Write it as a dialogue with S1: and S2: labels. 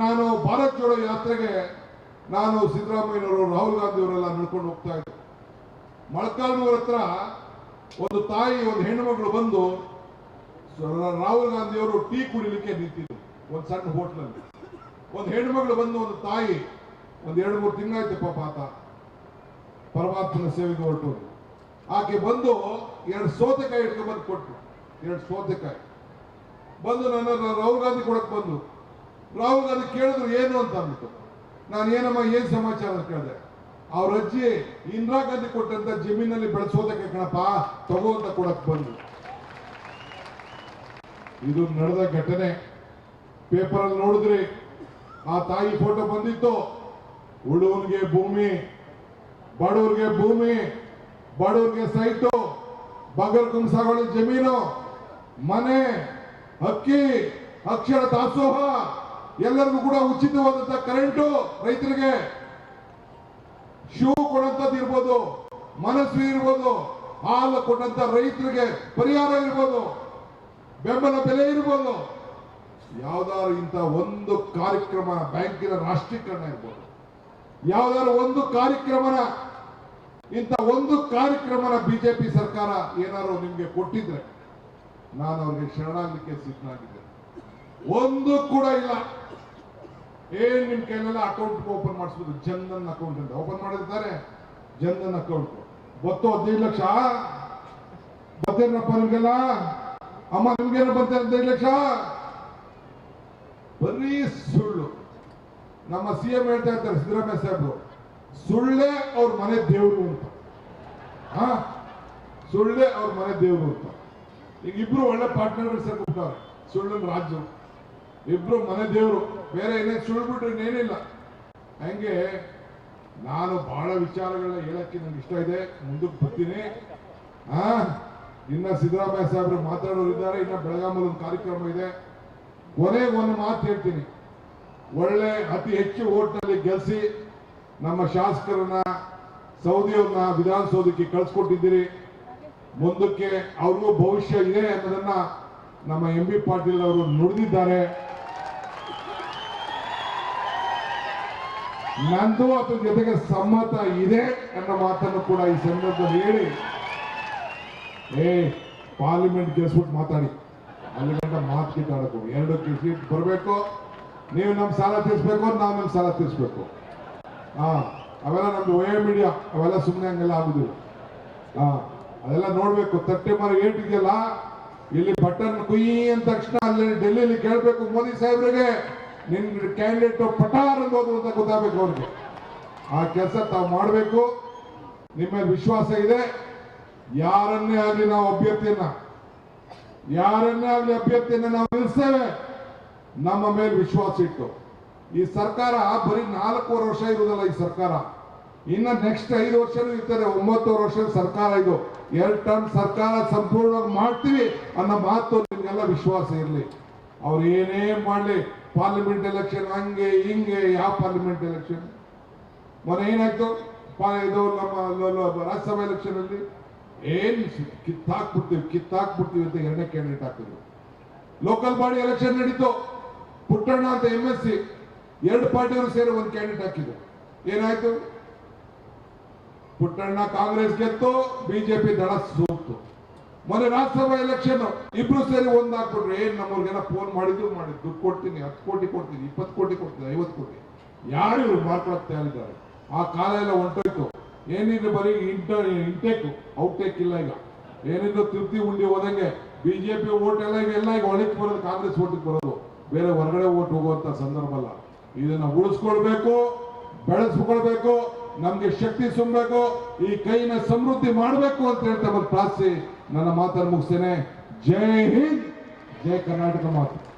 S1: ನಾನು ಭಾರತ್ ಜೋಡೋ ಯಾತ್ರೆಗೆ ನಾನು ಸಿದ್ದರಾಮಯ್ಯನವರು, ರಾಹುಲ್ ಗಾಂಧಿಯವರೆಲ್ಲ ನಡ್ಕೊಂಡು ಹೋಗ್ತಾ ಇದ್ದೆ. ಮೊಳಕಾಲ್ನೂರ ಹತ್ರ ಒಂದು ತಾಯಿ, ಒಂದು ಹೆಣ್ಣುಮಗಳು ಬಂದು ರಾಹುಲ್ ಗಾಂಧಿಯವರು ಟೀ ಕುಡಿಲಿಕ್ಕೆ ನಿಂತಿದ್ರು, ಒಂದು ಸಣ್ಣ ಹೋಟ್ಲಲ್ಲಿ. ಒಂದು ಹೆಣ್ಮಗಳು ಬಂದು ಒಂದು ತಾಯಿ, ಒಂದು ಎರಡು ಮೂರು ತಿಂಗಳಾಯ್ತು ಪಾಪ ಆತ ಪರಮಾತ್ಮನ ಸೇವೆಗೆ ಹೊರಟು. ಆಕೆ ಬಂದು ಎರಡು ಸೌತೆಕಾಯಿ ಇಟ್ಕೊಂಡು ಬಂದು ಕೊಟ್ಟರು ಎರಡು ಸೋತೆಕಾಯಿ. ಬಂದು ನನ್ನ ರಾಹುಲ್ ಗಾಂಧಿ ಕೊಡಕ್ ಬಂದು ರಾಹುಲ್ ಗಾಂಧಿ ಕೇಳಿದ್ರು ಏನು ಅಂತ ಅಂದ್ಬಿಟ್ಟು. ನಾನು ಏನಮ್ಮ, ಏನ್ ಸಮಾಚಾರ ಅಂತ ಕೇಳಿದೆ. ಅವ್ರ ಅಜ್ಜಿ ಇಂದಿರಾ ಗಾಂಧಿ ಕೊಟ್ಟಂತ ಜಮೀನಲ್ಲಿ ಬೆಳೆಸೋದಕ್ಕೆ ಕಣಪ್ಪ, ತಗೋ ಅಂತ ಕೊಡಕ್ ಬಂದ್ರು. ಇದು ನಡೆದ ಘಟನೆ. ಪೇಪರ್ ಅಲ್ಲಿ ನೋಡಿದ್ರಿ, ಆ ತಾಯಿ ಫೋಟೋ ಬಂದಿತ್ತು. ಉಳುವನ್ಗೆ ಭೂಮಿ, ಬಡವ್ರಿಗೆ ಭೂಮಿ, ಬಡವ್ರಿಗೆ ಸೈಟು, ಬಗರ್ ಕುಂಸಾವಳಿ ಜಮೀನು, ಮನೆ, ಅಕ್ಕಿ, ಅಕ್ಷರ ದಾಸೋಹ ಎಲ್ಲರಿಗೂ ಕೂಡ ಉಚಿತವಾದಂತಹ ಕರೆಂಟು ರೈತರಿಗೆ ಶೂ ಕೊಡಂತದ್ದು ಇರ್ಬೋದು, ಮನಸ್ಸು ಇರ್ಬೋದು, ಹಾಲು ಕೊಟ್ಟಂತ ರೈತರಿಗೆ ಪರಿಹಾರ ಇರ್ಬೋದು, ಬೆಂಬಲ ಬೆಲೆ ಇರ್ಬೋದು, ಯಾವ್ದಾದ್ರು ಇಂಥ ಒಂದು ಕಾರ್ಯಕ್ರಮ ಬ್ಯಾಂಕಿನ ರಾಷ್ಟ್ರೀಕರಣ ಇರ್ಬೋದು. ಯಾವ್ದಾದ್ರು ಒಂದು ಕಾರ್ಯಕ್ರಮನ, ಇಂಥ ಒಂದು ಕಾರ್ಯಕ್ರಮನ ಬಿಜೆಪಿ ಸರ್ಕಾರ ಏನಾದ್ರು ನಿಮ್ಗೆ ಕೊಟ್ಟಿದ್ರೆ, ನಾನು ಅವ್ರಿಗೆ ಶರಣಾಗಲಿಕ್ಕೆ ಸಿದ್ಧನಾಗಿದ್ದೆ ಒಂದು ಕೂಡ ಇಲ್ಲ. ಏನ್ ನಿಮ್ ಕೈಲೆಲ್ಲ ಅಕೌಂಟ್ ಓಪನ್ ಮಾಡಿಸ್ಬೋದು? ಜನ್ಧನ್ ಅಕೌಂಟ್ ಅಂತ. ಓಪನ್ ಮಾಡಿರ್ತಾರೆ, ಜನ್ಧನ್ ಅಕೌಂಟ್ ಗೊತ್ತು ಹದಿನೈದು ಲಕ್ಷ? ಬರ್ತೇನಪ್ಪ ನಿಮ್ಗೆಲ್ಲ? ಅಮ್ಮ ನಿಮ್ಗೇನು ಬಂತೆ ಹದಿನೈದು ಲಕ್ಷ? ಬರೀ ಸುಳ್ಳು. ನಮ್ಮ ಸಿ ಎಂ ಹೇಳ್ತಾ ಇರ್ತಾರೆ ಸಿದ್ದರಾಮಯ್ಯ ಸಾಹೇಬ್ರು, ಸುಳ್ಳೇ ಅವ್ರ ಮನೆ ದೇವರು ಅಂತ. ಹಾ? ಸುಳ್ಳೇ ಅವ್ರ ಮನೆ ದೇವರು ಅಂತ. ಈಗ ಇಬ್ರು ಒಳ್ಳೆ ಪಾರ್ಟ್ನರ್ ಸೇರ್ಬಿಟ್ಟವ್ರೆ ಸುಳ್ಳನ್ ರಾಜು. ಇಬ್ರು ಮನೆ ದೇವರು, ಬೇರೆ ಏನೇ ಸುಳ್ಬಿಟ್ರೆ ಏನಿಲ್ಲ ಹಂಗೆ ನಾನು ಬಹಳ ವಿಚಾರಗಳನ್ನ ಹೇಳಕ್ಕೆ ನಂಗೆ ಇಷ್ಟ ಇದೆ, ಮುಂದಕ್ಕೆ ಬರ್ತೀನಿ. ಆ, ಇನ್ನ ಸಿದ್ದರಾಮಯ್ಯ ಸಾಹೇಬರು ಮಾತಾಡೋರಿದ್ದಾರೆ, ಇನ್ನ ಬೆಳಗಾಮಲ್ಲಿ ಒಂದು ಕಾರ್ಯಕ್ರಮ ಇದೆ. ಕೊನೆಗೆ ಒಂದು ಮಾತು ಹೇಳ್ತೀನಿ. ಒಳ್ಳೆ ಅತಿ ಹೆಚ್ಚು ಓಟ್ನಲ್ಲಿ ಗೆಲ್ಸಿ ನಮ್ಮ ಶಾಸಕರನ್ನ ಸೌದಿಯವ್ರನ್ನ ವಿಧಾನಸೌಧಕ್ಕೆ ಕಳ್ಸಿಕೊಟ್ಟಿದ್ದೀರಿ. ಮುಂದಕ್ಕೆ ಅವ್ರಿಗೂ ಭವಿಷ್ಯ ಇದೆ ಅನ್ನೋದನ್ನ ನಮ್ಮ ಎಂ ಬಿ ಪಾಟೀಲ್ ಅವರು ನುಡಿದಿದ್ದಾರೆ. ನಂದು ಅದ್ರ ಜೊತೆಗೆ ಸಮ್ಮತ ಇದೆ ಅನ್ನೋ ಮಾತನ್ನು ಕೂಡ ಈ ಸಂದರ್ಭದಲ್ಲಿ ಹೇಳಿ. ಏ ಪಾರ್ಲಿಮೆಂಟ್ ಗೆಲ್ಸ್ಬಿಟ್ಟು ಮಾತಾಡಿ. ಅಲ್ಲಿ ಗಂಟ ಮಾತು ಕಿತ್ತಾಡಬೇಕು ಎರಡು ಸೀಟ್ ಬರಬೇಕು. ನೀವು ನಮ್ಮ ಸಾಲ ತೀರಿಸ್ಬೇಕು, ನಾವು ನಮ್ಮ ಸಾಲ ತೀರಿಸ್ಬೇಕು. ಹಾ, ಅವೆಲ್ಲ ನಮ್ದು ವಯ ಮೀಡಿಯಾ ಅವೆಲ್ಲ ಸುಮ್ಮನೆ ಹಂಗೆಲ್ಲ ಆಗುದಿಲ್ಲ. ಹಾ, ಅದೆಲ್ಲ ನೋಡ್ಬೇಕು. ತಟ್ಟೆ ಮರ ಏಟಿದೆಯಲ್ಲ ಇಲ್ಲಿ ಬಟನ್ ಕುಯ್ಯಿ ಅಂದ ತಕ್ಷಣ ಅಲ್ಲಿ ಡೆಲ್ಲಿಲಿ ಕೇಳಬೇಕು ಮೋದಿ ಸಾಹೇಬ್ರಿಗೆ. ನಿನ್ ಕ್ಯಾಂಡಿಡೇಟ್ ಪಟಾರ್ ಅನ್ನೋದು ಅಂತ ಗೊತ್ತಾಗಬೇಕು ಅವ್ರಿಗೆ. ಆ ಕೆಲಸ ತಾವು ಮಾಡಬೇಕು. ನಿಮ್ಮ ವಿಶ್ವಾಸ ಇದೆ. ಯಾರನ್ನೇ ಆಗಲಿ ನಾವು ಅಭ್ಯರ್ಥಿಯನ್ನ, ಯಾರನ್ನೇ ಆಗಲಿ ಅಭ್ಯರ್ಥಿಯನ್ನ ನಾವು ನಿಲ್ಲಿಸ್ತೇವೆ. ನಮ್ಮ ಮೇಲೆ ವಿಶ್ವಾಸ ಇಟ್ಟು. ಈ ಸರ್ಕಾರ ಬರೀ ನಾಲ್ಕೂವರೆ ವರ್ಷ ಇರುವುದಲ್ಲ ಈ ಸರ್ಕಾರ. ಇನ್ನ ನೆಕ್ಸ್ಟ್ ಐದು ವರ್ಷನೂ ಇರ್ತಾರೆ. ಒಂಬತ್ತುವರೆ ವರ್ಷದ ಸರ್ಕಾರ ಇದು. ಎರಡು ಟರ್ಮ್ ಸರ್ಕಾರ ಸಂಪೂರ್ಣವಾಗಿ ಮಾಡ್ತೀವಿ ಅನ್ನೋ ಮಾತು ನಿಮಗೆಲ್ಲ ವಿಶ್ವಾಸ ಇರಲಿ. ಅವ್ರು ಏನೇ ಮಾಡಲಿ ಪಾರ್ಲಿಮೆಂಟ್ ಎಲೆಕ್ಷನ್ ಹಂಗೆ, ಹಿಂಗೆ, ಯಾವ ಪಾರ್ಲಿಮೆಂಟ್ ಎಲೆಕ್ಷನ್ ಮೊನ್ನೆ ಏನಾಯ್ತು? ಇದು ನಮ್ಮ ರಾಜ್ಯಸಭಾ ಎಲೆಕ್ಷನ್ ಅಲ್ಲಿ ಏನ್ ಕಿತ್ತಾಕ್ಬಿಡ್ತೀವಿ ಕಿತ್ತಾಕ್ಬಿಡ್ತೀವಿ ಅಂತ ಎರಡನೇ ಕ್ಯಾಂಡಿಡೇಟ್ ಹಾಕಿದ್ರು. ಲೋಕಲ್ ಬಾಡಿ ಎಲೆಕ್ಷನ್ ನಡೀತು. ಪುಟ್ಟಣ್ಣ ಅಂತ ಎಂ ಎಸ್ ಸಿ ಎರಡು ಪಾರ್ಟಿಯವರು ಸೇರಿ ಒಂದು ಕ್ಯಾಂಡಿಡೇಟ್ ಹಾಕಿದ್ರು. ಏನಾಯ್ತು? ಪುಟ್ಟಣ್ಣ ಕಾಂಗ್ರೆಸ್ ಗೆತ್ತು ಬಿಜೆಪಿ ದಳ ಸೋತು. ಮೊನ್ನೆ ರಾಜ್ಯಸಭಾ ಎಲೆಕ್ಷನ್ ಇಬ್ರು ಸೇರಿ ಒಂದ್ ಹಾಕ್ಬಿಟ್ರೆ ಏನ್ ನಮ್ಮವ್ರಿಗೆಲ್ಲ ಫೋನ್ ಮಾಡಿದ್ರು ಮಾಡಿ ದುಡ್ಡು ಕೊಡ್ತೀನಿ, ಹತ್ತು ಕೋಟಿ ಕೊಡ್ತೀನಿ, ಇಪ್ಪತ್ತು ಕೋಟಿ ಕೊಡ್ತೀನಿ, ಐವತ್ತು ಕೋಟಿ. ಯಾರು ಇವ್ರು ಮಾಡ್ಕೊಳಕ್ ತಯಾರಿದ್ದಾರೆ ಆ ಕಾಲ ಎಲ್ಲ ಹೊಂಟೋಯ್ತು. ಏನಿದ್ರು ಬರೀ ಇಂಟರ್ ಇಂಟೇಕ್ ಔಟೇಕ್ ಇಲ್ಲ ಈಗ. ಏನಿದ್ರು ತೃಪ್ತಿ ಉಂಡಿ ಹೋದಂಗೆ ಬಿಜೆಪಿ ಓಟ್ ಎಲ್ಲ ಈಗ ಎಲ್ಲ ಈಗ ಒಳಗೆ ಬರೋದು, ಕಾಂಗ್ರೆಸ್ ಓಟಿಗೆ ಬರೋದು. ಬೇರೆ ಹೊರಗಡೆ ಓಟ್ ಹೋಗುವಂತ ಸಂದರ್ಭ ಅಲ್ಲ. ಇದನ್ನ ಉಳಿಸ್ಕೊಳ್ಬೇಕು, ಬೆಳೆಸ್ಕೊಳ್ಬೇಕು. ನಮ್ಗೆ ಶಕ್ತಿ ತುಂಬಬೇಕು ಈ ಕೈನ ಸಮೃದ್ಧಿ ಮಾಡಬೇಕು ಅಂತ ಹೇಳ್ತಾ ಬಂದು ಪ್ರಾರ್ಥಿಸಿ ನನ್ನ ಮಾತನ್ನು ಮುಗಿಸ್ತೇನೆ. ಜೈ ಹಿಂದ್, ಜೈ ಕರ್ನಾಟಕ ಮಾತು.